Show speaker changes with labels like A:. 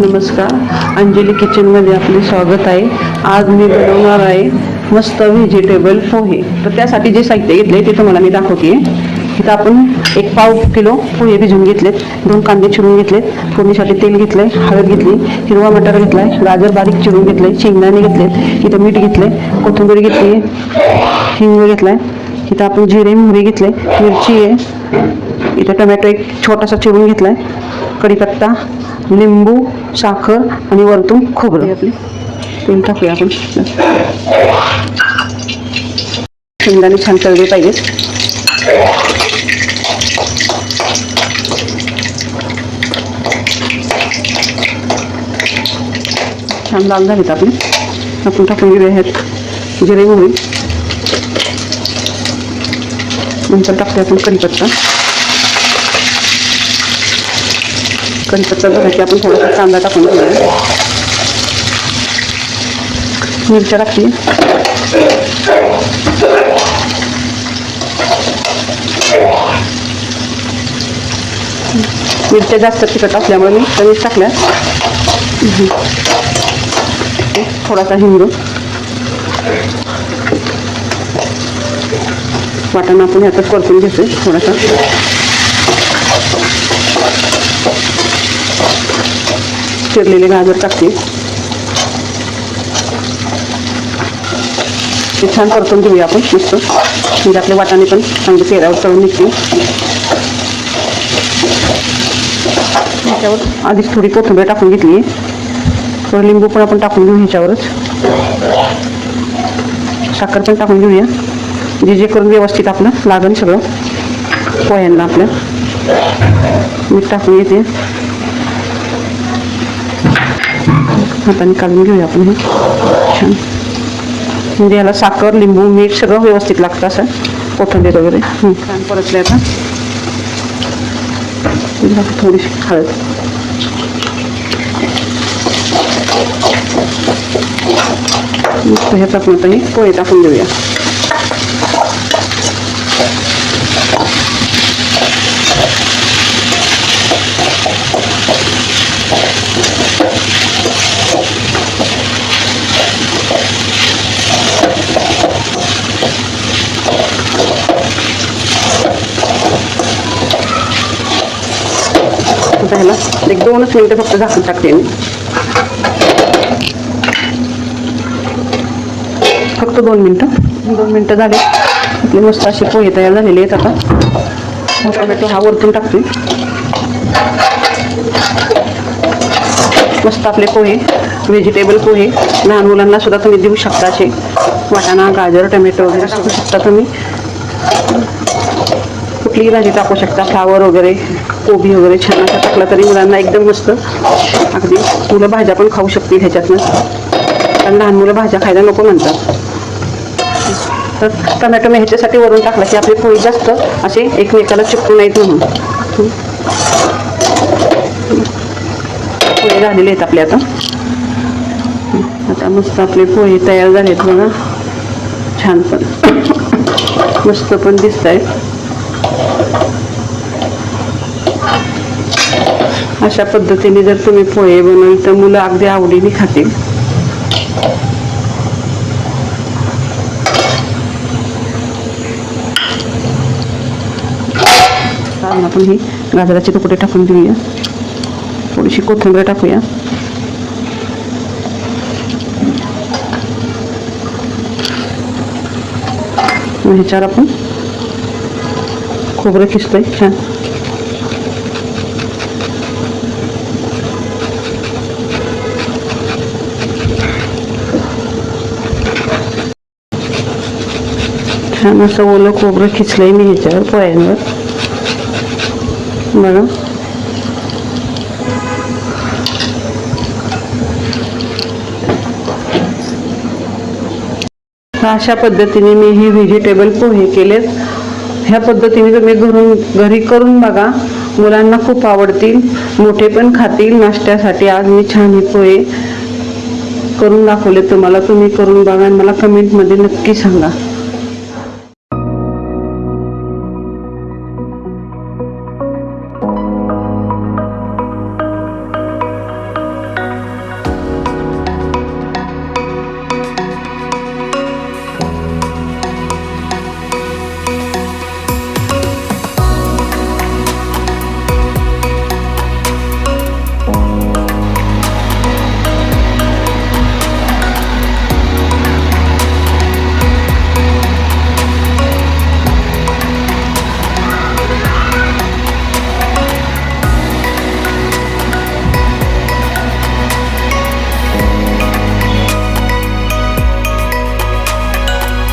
A: नमस्कार. अंजली किचनमध्ये आपले स्वागत आहे. आज मी बनवणार आहे मस्त व्हेजिटेबल पोहे. तर त्यासाठी जे साहित्य घेतले ते तुम्हाला मी दाखवते. इथं आपण एक पाव किलो पोहे भिजवून घेतलेत. दोन कांदे चिरून घेतलेत. फोडणीसाठी तेल घेतलंय हळद घेतली हिरवा मटार घेतलाय गाजर बारीक चिरून घेतलंय शेंगदाणे घेतलेत इथं मीठ घेतलंय कोथिंबीर घेतली हिंग घेतलाय. इथं आपण जिरे मोहरी घेतले मिरची आहे इथं टोमॅटो एक छोटासा चिरून घेतलाय. कढीपत्ता लिंबू साखर आणि वरतून खोबरं. आपली. तेल टाकूया आपण. शेंगदाणे छान तळले पाहिजेत. छान लाल झालेत आपले. आपण टाकून घेऊया ह्यात जिरे मोहरी. नंतर टाकते आपण कढीपत्ता. कढीपत्ता झाला आपण थोडासा कांदा टाकून घेऊया मिरच्या टाकते मिरच्या जास्त तिखट असल्यामुळे मी कमीच टाकल्या. थोडासा हिंग. वाटाणा आपण ह्यातच परतून घेतोय थोडासा. चिरलेले गाजर टाकते. ते छान परतून घेऊया आपण मस्त म्हणजे आपले वाटाणे पण चांगले चेहऱ्यावर तळून निघते ह्याच्यावर आधीच थोडी कोथिंबीर टाकून घेतली. थोडं लिंबू पण आपण टाकून घेऊ ह्याच्यावरच. साखर पण टाकून घेऊया. जे जे करून व्यवस्थित आपलं लागेल सगळं पोह्यांना आपल्या. मीठ टाकून येते हाताने काढून घेऊया आपण हे. छान. म्हणजे याला साखर लिंबू मीठ सगळं व्यवस्थित लागतं असं. कोथिंबीर वगैरे. हं, छान परतले आता. थोडीशी हळद. मस्त ह्यात आपण आता हे पोहे टाकून देऊया. ह्याला एक दोनच मिनिटं फक्त झाकून टाकते मी. फक्त दोन मिनटं. दोन मिनटं झाले. आपले मस्त असे पोहे तयार झालेले आहेत आता. टोमॅटो हा वरतून टाकते. मस्त आपले पोहे व्हेजिटेबल पोहे लहान मुलांना सुद्धा तुम्ही देऊ शकता असे. वाटाणा गाजर टोमॅटो वगैरे टाकू शकता तुम्ही. कुठलीही भाजी टाकू शकता. फ्लावर वगैरे कोबी वगैरे छान असा टाकला तरी मुलांना एकदम मस्त. अगदी मुलं भाज्या पण खाऊ शकतील ह्याच्यातनं. कारण लहान मुलं भाज्या खायला नको म्हणतात. तर टमॅटो मी ह्याच्यासाठी वरून टाकला की आपली पोळी जास्त असे एकमेकाला चिपकू नाहीत म्हणून. पोळी झालेले आहेत आपले आता. आता मस्त आपले पोहे तयार झालेत बघा. छान पण. मस्त पण दिसत आहेत अशा पद्धतीने जर तुम्ही पोहे बनवले तर मुलं अगदी आवडीने खातील. आपण ही गाजराचे तुकडे टाकून देऊया थोडीशी कोथिंबीर टाकूया. मग ह्याच्यावर आपण खोबरं खिसतोय. छान. छान असं ओलं खोबरं खिचलंय मी ह्याच्यावर पोळ्यांवर. बघा. अशा पद्धतीने मी हे व्हेजिटेबल पोहे केलेत. ह्या पद्धतीने तुम्ही घरून घरी करून बघा. मुलांना खूप आवडतील मोठे पण खातील. नाश्त्यासाठी आज मी छान हे पोहे करून दाखवले तुम्हाला. तुम्ही करून बघा आणि मला कमेंटमध्ये नक्की सांगा.